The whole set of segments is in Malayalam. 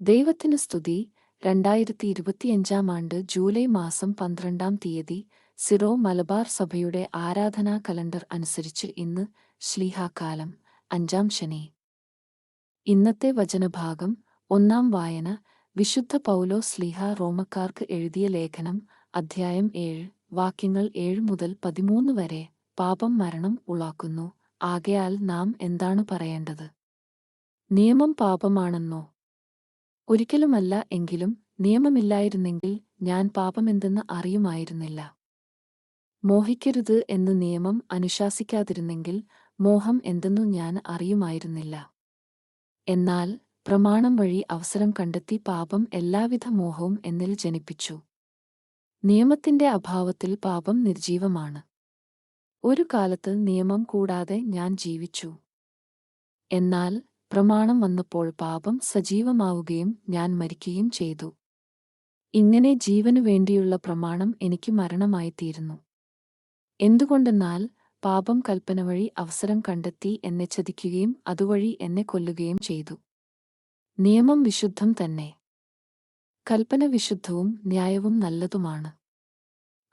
ദൈവത്തിന് സ്തുതി. രണ്ടായിരത്തി ഇരുപത്തിയഞ്ചാം ആണ്ട് ജൂലൈ മാസം പന്ത്രണ്ടാം തീയതി സിറോ മലബാർ സഭയുടെ ആരാധനാ കലണ്ടർ അനുസരിച്ച് ഇന്ന് ശ്ലീഹാകാലം അഞ്ചാം ശനി. ഇന്നത്തെ വചനഭാഗം ഒന്നാം വായന വിശുദ്ധ പൗലോ സ്ലീഹ റോമക്കാർക്ക് എഴുതിയ ലേഖനം അധ്യായം ഏഴ് വാക്യങ്ങൾ ഏഴ് മുതൽ പതിമൂന്ന് വരെ പാപം മരണം ഉളാക്കുന്നു. ആകയാൽ നാം എന്താണ് പറയേണ്ടത്? നിയമം പാപമാണെന്നോ? ഒരിക്കലുമല്ല എങ്കിലും നിയമമില്ലായിരുന്നെങ്കിൽ ഞാൻ പാപമെന്തെന്ന് അറിയുമായിരുന്നില്ല. മോഹിക്കരുത് എന്ന് നിയമം അനുശാസിക്കാതിരുന്നെങ്കിൽ മോഹം എന്തെന്നു ഞാൻ അറിയുമായിരുന്നില്ല. എന്നാൽ പ്രമാണം വഴി അവസരം കണ്ടെത്തി പാപം എല്ലാവിധ മോഹവും എന്നിൽ ജനിപ്പിച്ചു. നിയമത്തിന്റെ അഭാവത്തിൽ പാപം നിർജീവമാണ് ഒരു കാലത്ത് നിയമം കൂടാതെ ഞാൻ ജീവിച്ചു. എന്നാൽ പ്രമാണം വന്നപ്പോൾ പാപം സജീവമാവുകയും ഞാൻ മരിക്കുകയും ചെയ്തു. ഇങ്ങനെ ജീവനു വേണ്ടിയുള്ള പ്രമാണം എനിക്ക് മരണമായിത്തീരുന്നു. എന്തുകൊണ്ടെന്നാൽ പാപം കൽപ്പന വഴി അവസരം കണ്ടെത്തി എന്നെ ചതിക്കുകയും അതുവഴി എന്നെ കൊല്ലുകയും ചെയ്തു. നിയമം വിശുദ്ധം തന്നെ. കൽപ്പന വിശുദ്ധവും ന്യായവും നല്ലതുമാണ്.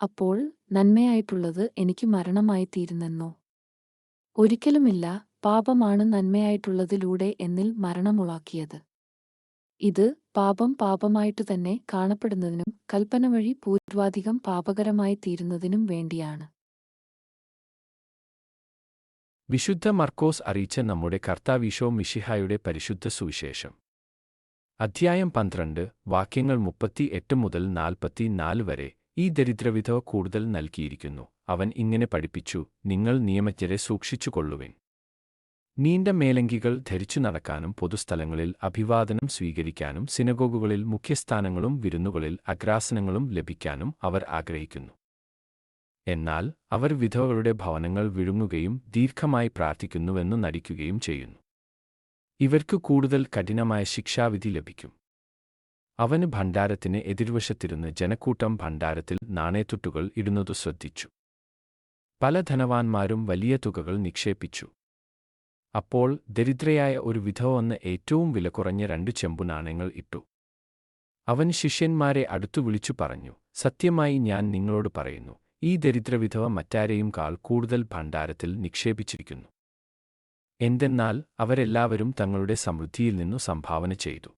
അപ്പോൾ നന്മയായിട്ടുള്ളത് എനിക്ക് മരണമായിത്തീരുന്നെന്നോ? ഒരിക്കലുമില്ല പാപമാണ് നന്മയായിട്ടുള്ളതിലൂടെ എന്നിൽ മരണമുളാക്കിയത്. ഇത് പാപം പാപമായിട്ടു തന്നെ കാണപ്പെടുന്നതിനും കൽപ്പന വഴി പൂർവാധികം പാപകരമായി തീരുന്നതിനും വേണ്ടിയാണ്. വിശുദ്ധ മർക്കോസ് അറിയിച്ച നമ്മുടെ കർത്താവീശോ മിഷിഹായുടെ പരിശുദ്ധ സുവിശേഷം. അധ്യായം പന്ത്രണ്ട് വാക്യങ്ങൾ മുപ്പത്തി എട്ട് മുതൽ നാൽപ്പത്തി നാല് വരെ ഈ ദരിദ്രവിധവ കൂടുതൽ നൽകിയിരിക്കുന്നു. അവൻ ഇങ്ങനെ പഠിപ്പിച്ചു നിങ്ങൾ നിയമജ്ഞരെ സൂക്ഷിച്ചുകൊള്ളുവിൻ. നീണ്ട മേലങ്കികൾ ധരിച്ചു നടക്കാനും പൊതുസ്ഥലങ്ങളിൽ അഭിവാദനം സ്വീകരിക്കാനും സിനഗോഗുകളിൽ മുഖ്യസ്ഥാനങ്ങളും വിരുന്നുകളിൽ അഗ്രാസനങ്ങളും ലഭിക്കാനും അവർ ആഗ്രഹിക്കുന്നു. എന്നാൽ അവർ വിധവകളുടെ ഭവനങ്ങൾ വിഴുങ്ങുകയും ദീർഘമായി പ്രാർത്ഥിക്കുന്നുവെന്ന് നടിക്കുകയും ചെയ്യുന്നു. ഇവർക്ക് കൂടുതൽ കഠിനമായ ശിക്ഷാവിധി ലഭിക്കും. അവന് ഭണ്ഡാരത്തിന് എതിർവശത്തിരുന്ന് ജനക്കൂട്ടം ഭണ്ഡാരത്തിൽ നാണയത്തുട്ടുകൾ ഇടുന്നതു ശ്രദ്ധിച്ചു. പല ധനവാന്മാരും വലിയ തുകകൾ നിക്ഷേപിച്ചു. അപ്പോൾ ദരിദ്രയായ ഒരു വിധവ വന്ന് ഏറ്റവും വില കുറഞ്ഞ രണ്ട് ചെമ്പു നാണയങ്ങൾ ഇട്ടു. അവൻ ശിഷ്യന്മാരെ അടുത്തു വിളിച്ചു പറഞ്ഞു സത്യമായി ഞാൻ നിങ്ങളോട് പറയുന്നു ഈ ദരിദ്ര വിധവ മറ്റാരെയും കാൾ കൂടുതൽ ഭണ്ഡാരത്തിൽ നിക്ഷേപിച്ചിരിക്കുന്നു. എന്തെന്നാൽ അവരെല്ലാവരും തങ്ങളുടെ സമൃദ്ധിയിൽ നിന്നു സംഭാവന ചെയ്തു.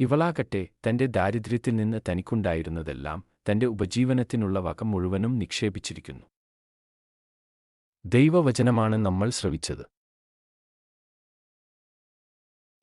ഇവളാകട്ടെ തന്റെ ദാരിദ്ര്യത്തിൽ നിന്ന് തനിക്കുണ്ടായിരുന്നതെല്ലാം തന്റെ ഉപജീവനത്തിനുള്ള വക മുഴുവനും നിക്ഷേപിച്ചിരിക്കുന്നു. ദൈവവചനമാണ് നമ്മൾ ശ്രവിച്ചത്.